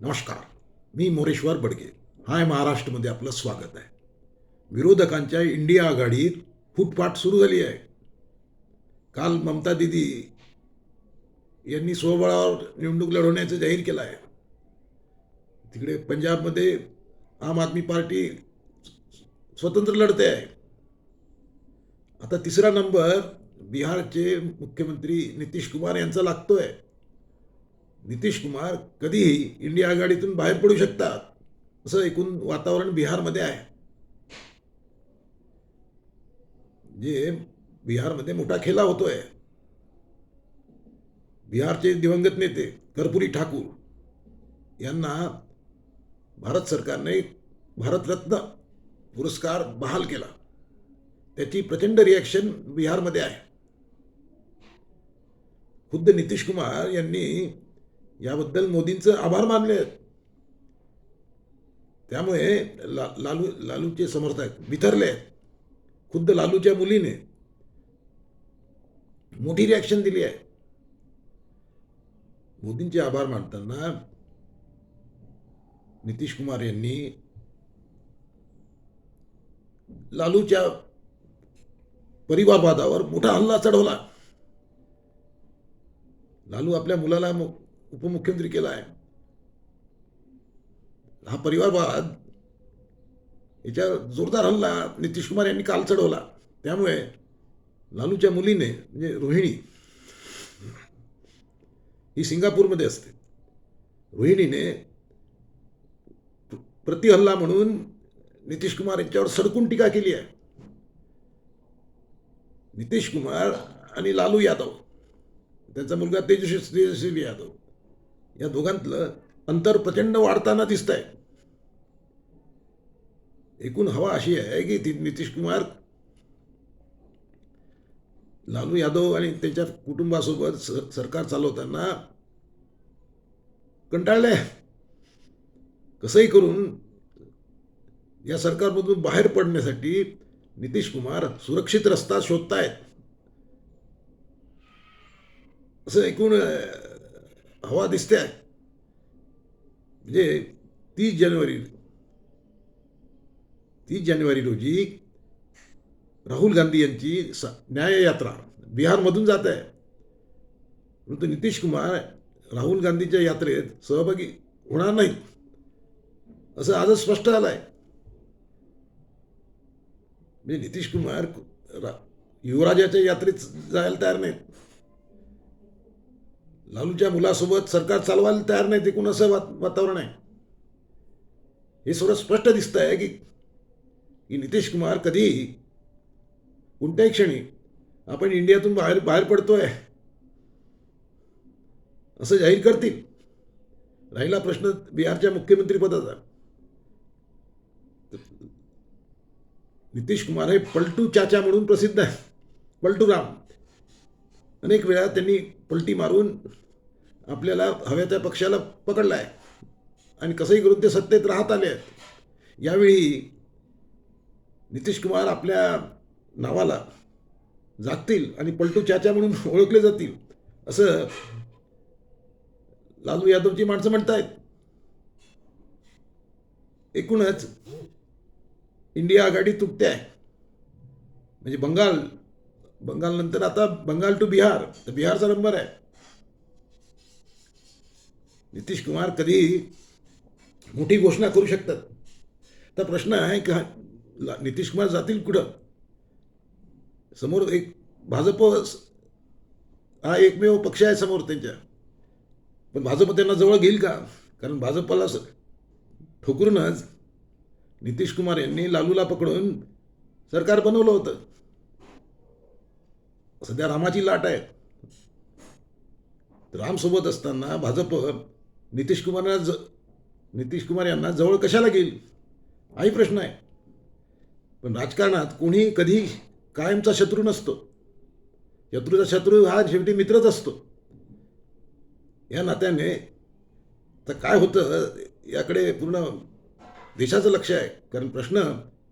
नमस्कार. मी मोरेश्वर बडगे. हाय महाराष्ट्रमध्ये आपलं स्वागत आहे. विरोधकांच्या इंडिया आघाडीत फुटपाट सुरू झाली आहे. काल ममता दिदी यांनी स्वबळावर निवडणूक लढवण्याचं जाहीर केलं आहे. तिकडे पंजाबमध्ये आम आदमी पार्टी स्वतंत्र लढते आहे. आता तिसरा नंबर बिहारचे मुख्यमंत्री नितीश कुमार यांचा लागतोय. नितीश कुमार कधीही इंडिया आघाडीतून बाहेर पडू शकतात असं एकूण वातावरण बिहारमध्ये आहे. जे बिहारमध्ये मोठा खेला होतोय. बिहारचे दिवंगत नेते कर्पुरी ठाकूर यांना भारत सरकारने भारतरत्न पुरस्कार बहाल केला. त्याची प्रचंड रिॲक्शन बिहारमध्ये आहे. खुद्द नितीश कुमार यांनी याबद्दल मोदींचं आभार मानले आहेत. त्यामुळे ला लालू लालूचे समर्थक बिथरले आहेत. खुद्द लालूच्या मुलीने मोठी रिॲक्शन दिली आहे. मोदींचे आभार मानताना नितीश कुमार यांनी लालूच्या परिवारवादावर मोठा हल्ला चढवला. लालू आपल्या मुलाला उपमुख्यमंत्री केला आहे हा परिवारवाद याच्या जोरदार हल्ला नितीश कुमार यांनी काल चढवला. त्यामुळे लालूच्या मुलीने म्हणजे रोहिणी ही सिंगापूरमध्ये असते. रोहिणीने प्रतिहल्ला म्हणून नितीश कुमार यांच्यावर सडकून टीका केली आहे. नितीश कुमार आणि लालू यादव त्यांचा मुलगा तेजस्वी तेजस्वी यादव. या दोघांतलं अंतर प्रचंड वाढताना दिसत आहे एकूण हवा अशी आहे की ती नितीश कुमार लालू यादव आणि त्यांच्या कुटुंबासोबत सरकार चालवताना कंटाळले कसंही करून या सरकारमधून बाहेर पडण्यासाठी नितीश कुमार सुरक्षित रस्ता शोधतायत. असं एकूण हवा दिसते. म्हणजे तीस जानेवारी तीस जानेवारी रोजी राहुल गांधी यांची स न्याययात्रा बिहारमधून जात आहे. परंतु नितीश कुमार राहुल गांधीच्या यात्रेत सहभागी होणार नाही असं आजच स्पष्ट झालं आहे म्हणजे नितीश कुमार युवराजाच्या यात्रेत जायला तयार नाहीत. लालूच्या मुलासोबत सरकार चालवायला तयार नाही तिकून असं वात वातावरण आहे. हे सर्व स्पष्ट दिसतं आहे की की नितीश कुमार कधीही कोणत्याही क्षणी आपण इंडियातून बाहेर बाहेर पडतोय असं जाहीर करतील. राहिला प्रश्न बिहारच्या मुख्यमंत्रीपदाचा नितीश कुमार हे पलटू चाचा म्हणून प्रसिद्ध आहे. पलटू राम अनेक वेळा त्यांनी पलटी मारून आपल्याला हव्या त्या पक्षाला पकडला आहे आणि कसंही करून ते सत्तेत राहत आले आहेत. यावेळी नितीश कुमार आपल्या नावाला जागतील आणि पलटू चाचा म्हणून ओळखले जातील असं लालू यादवची माणसं म्हणतायत. एकूणच इंडिया आघाडी तुटते आहे. म्हणजे बंगाल बंगालनंतर आता बंगाल टू बिहार. तर बिहारचा नंबर आहे. नितीश कुमार कधी मोठी घोषणा करू शकतात? तर प्रश्न आहे का नितीश कुमार जातील कुठं? समोर एक भाजप हा एकमेव पक्ष आहे समोर त्यांच्या. पण भाजप त्यांना जवळ घेईल का? कारण भाजपला ठोकरूनच नितीश कुमार यांनी लालूला पकडून सरकार बनवलं होतं. सध्या रामाची लाट आहे. रामसोबत असताना भाजप नितीश कुमारला ज नितीश कुमार यांना जवळ कशाला घेईल? हाही प्रश्न आहे. पण राजकारणात कोणी कधी कायमचा शत्रू नसतो. शत्रूचा शत्रू हा शेवटी मित्रच असतो. या नात्याने तर काय होतं याकडे पूर्ण देशाचं लक्ष आहे. कारण प्रश्न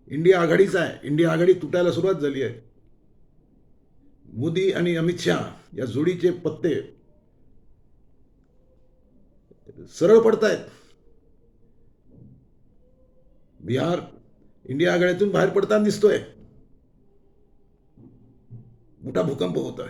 इंडिया आघाडीचा आहे. इंडिया आघाडी तुटायला सुरुवात झाली आहे. मोदी आणि अमित शहा या जोडीचे पत्ते सरळ पडतायत. बिहार इंडिया आघाड्यातून बाहेर पडताना दिसतोय. मोठा भूकंप होतोय.